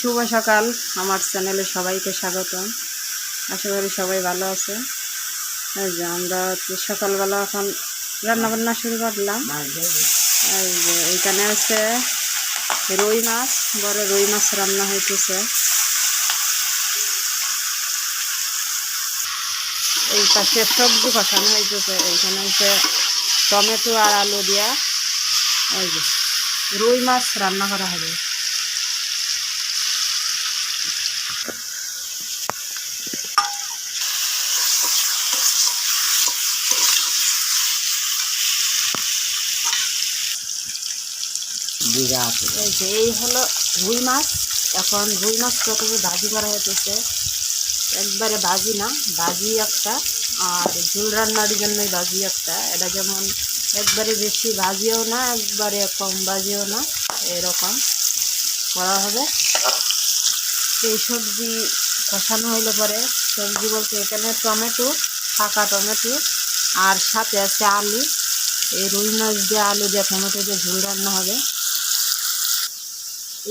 শুভ সকাল। আমার চ্যানেলে সবাইকে স্বাগতম। আশা করি সবাই ভালো আছে। এই যে আমরা সকালবেলা এখন রান্না বান্না শুরু করলাম। এই যে এইখানে আছে রুই মাছ, বড় রুই মাছ রান্না হইতেছে। এই পাশে সবজি কষানো হইতেছে। এইখানে হচ্ছে টমেটো আর আলু দিয়া এই যে রুই মাছ রান্না করা হবে। বিরাট। এই হলো রুই মাছ। এখন রুই মাছ প্রথমে ভাজি করা হইতেছে। একবারে ভাজি না, ভাজি একটা। আর ঝুল রান্নার জন্যই ভাজি একটা। এটা যেমন একবারে বেশি ভাজিও না, একবারে কম ভাজিও না, এরকম করা হবে। এই সবজি কষানো হইলে পরে, সবজি বলতে এখানে টমেটো ফাঁকা টমেটো, আর সাথে আছে আলু। এই রুই মাছ দিয়ে আলু দিয়ে টমেটো দিয়ে ঝুল রান্না হবে।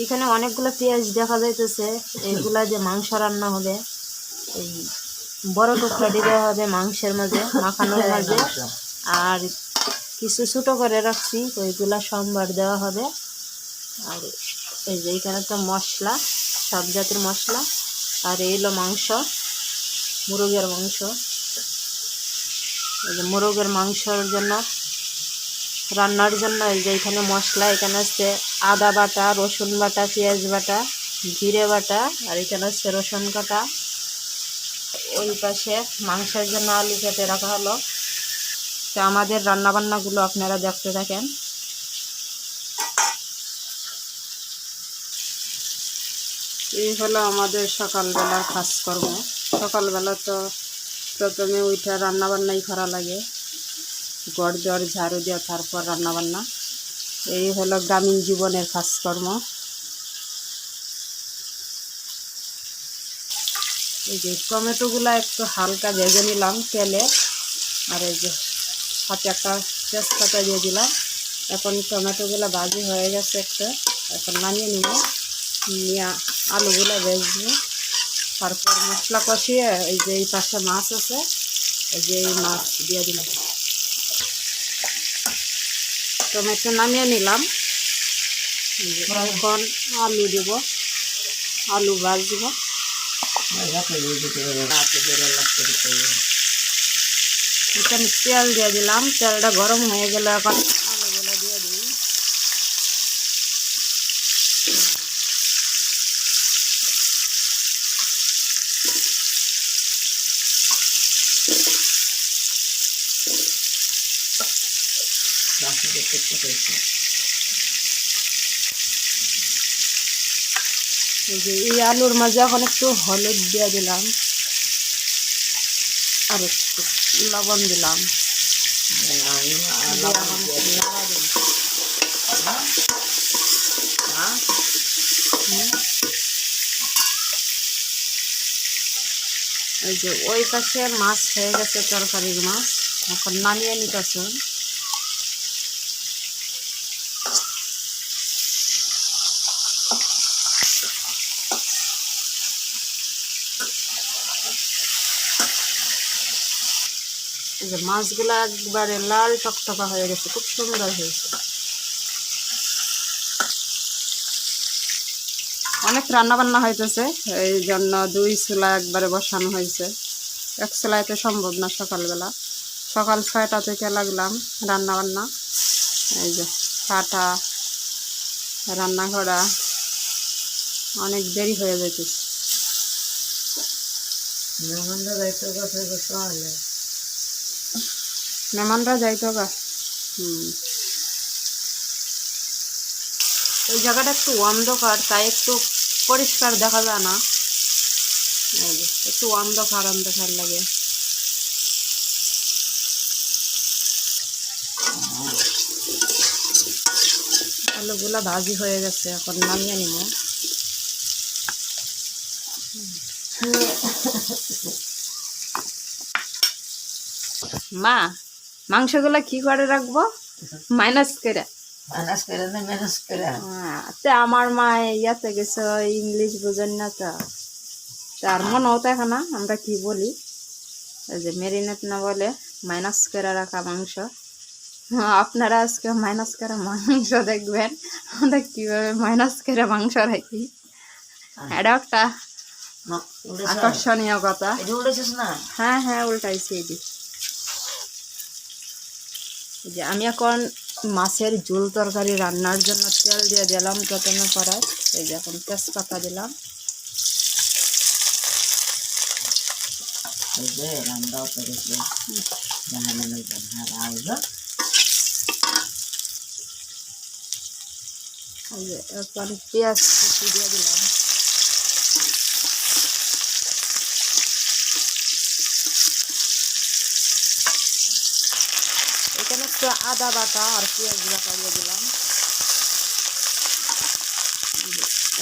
এখানে অনেকগুলো পেঁয়াজ দেখা যাইতেছে। এইগুলা যে মাংস রান্না হবে এই বড় টুকরাটি দেওয়া হবে মাংসের মাঝে মাখানোর মাঝে। আর কিছু ছোটো করে রাখছি ওইগুলা সোমবার দেওয়া হবে। আর এই যে এইখানে তো মশলা সব জাতের মশলা। আর এই হলো মাংস মুরগের মাংস। এই যে মুরগের মাংসর জন্য রান্নার জন্য এই যে এখানে মশলা এখানে হচ্ছে আদা বাটা, রসুন বাটা, পেঁয়াজ বাটা, জিরে বাটা, আর এখানে হচ্ছে রসুন কাটা ওই পাশে মাংসের জন্য আলু কেটে রাখা হলো। তো আমাদের রান্নাবান্নাগুলো আপনারা দেখতে থাকেন। এই হলো আমাদের সকালবেলার কাজকর্ম। সকালবেলা তো প্রথমে ওইটা রান্নাবান্নাই করা লাগে। গড়, জড়, ঝাড়ু দেওয়া তারপর রান্নাবান্না। এই হলো গ্রামীণ জীবনের কাজকর্ম। এই যে টমেটোগুলো একটু হালকা ভেজে নিলাম তেলে, আর এই যে হাতে একটা তেজপাতা দিয়ে দিলাম। এখন টমেটোগুলো ভাজি হয়ে গেছে একটা, এখন নামিয়ে নিব। নিয়ে আলুগুলো ভেজবো। তারপর মশলা কষিয়ে এই যে এই পাশে মাছ আছে, এই যে এই মাছ দিয়ে দিলাম। টমেটো নামিয়ে নিলাম। এখন আলু দিব, আলু ভাজব। এখানে তেল দিয়ে দিলাম, তেলটা গরম হয়ে গেল এখন আলুগুলো দিয়ে দিই। এই এই আলুর মাঝে এখন একটু হলুদ দিয়ে দিলাম। আর একটু লবণ দিলাম। এই যে ওই পাশে মাছ হয়ে গেছে তরকারির মাছ। এখন নামিয়ে নিতেছে। এই যে মাছগুলো একবারে লাল টকটকা হয়ে গেছে, খুব সুন্দর হয়েছে। অনেক রান্না বান্না হইতেছে, এই জন্য দুই চুলা একবারে বসানো হয়েছে। এক চুলায় তো সম্ভব না সকালবেলা। সকাল ছয়টা থেকে লাগলাম রান্না বান্না এই যে কাটা রান্না করা অনেক দেরি হয়ে যেতেছে মেহমানরা যাইতো গা। হুম। ওই জায়গাটা একটু অন্ধকার, তাই একটু পরিষ্কার দেখা যায় না। একটু অন্ধকার অন্ধকার লাগে। আলুগুলা ভাজি হয়ে গেছে, এখন নামিয়ে নিব। মা মাংসগুলা কি করে রাখব? মাইনাস করে। ম্যানেজ করে না ম্যানেজ করে। হ্যাঁ, তে আমার মা ইয়াতে গেছে ইংলিশ বোঝেন না তো। তার মনে হতো না আমরা কি বলি? যে মেরিনেট না বলে মাইনাস করে রাখা মাংস। হ্যাঁ, আপনারা আজকে মাইনাস করে মাংস দেখবেন। আমরা কীভাবে মাইনাস করে মাংস রাখি? এটা একটা আকর্ষণীয় কথা। হ্যাঁ হ্যাঁ উল্টাইছি এদি এই যে আমি এখন মাছের ঝোল তরকারি রান্নার জন্য তেল দিয়ে দিলাম প্রথমে করায় এই যে এখন তেজপাতা দিলাম। এখন পেঁয়াজ দিয়ে দিলাম। এখানে একটু আদা বাটা আর পেঁয়াজ বাটা দিয়ে দিলাম।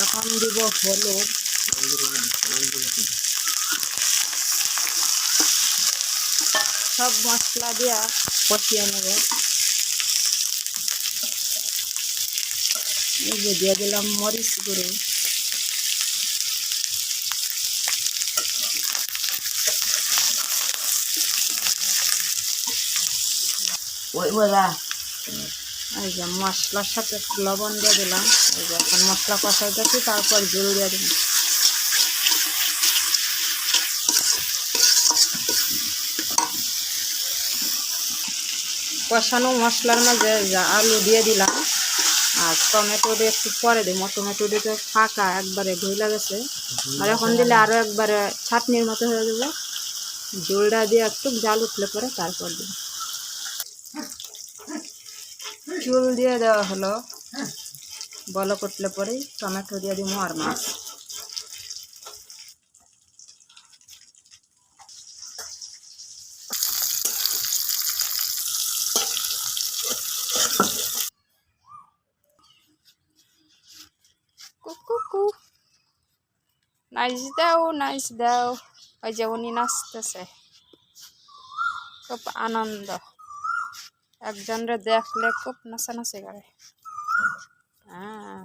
এখন দিব হলুদ। সব মশলা দিয়া কষিয়ে নেব। দিয়ে দিলাম মরিচ গুঁড়ো। ওই ওলা এই যে মশলার সাথে লবণ দিয়ে দিলাম। এই যে এখন মশলা কষাইতেছি, তারপর জল দিয়ে দিলাম। কষানো মশলার মাঝে আলু দিয়ে দিলাম। আর টমেটো দিয়ে একটু পরে দিব। টমেটো দিয়ে তো ফাঁকা, একবারে গইলা গেছে। আর এখন দিলে আরও একবারে চাটনির মতো হয়ে যাবে। জলটা দিয়ে একটু জাল উঠলে পরে তারপর দিব। চুল দিয়ে দেওয়া হলো। বলো করলে পরেই টমেটো দিয়ে দিব আর মাছ। নাইস দাও নাইস দাও। ওই যে উনি নাচতেছে। খুব আনন্দ। একজনরে দেখলে খুব নাচানাচি করে। হ্যাঁ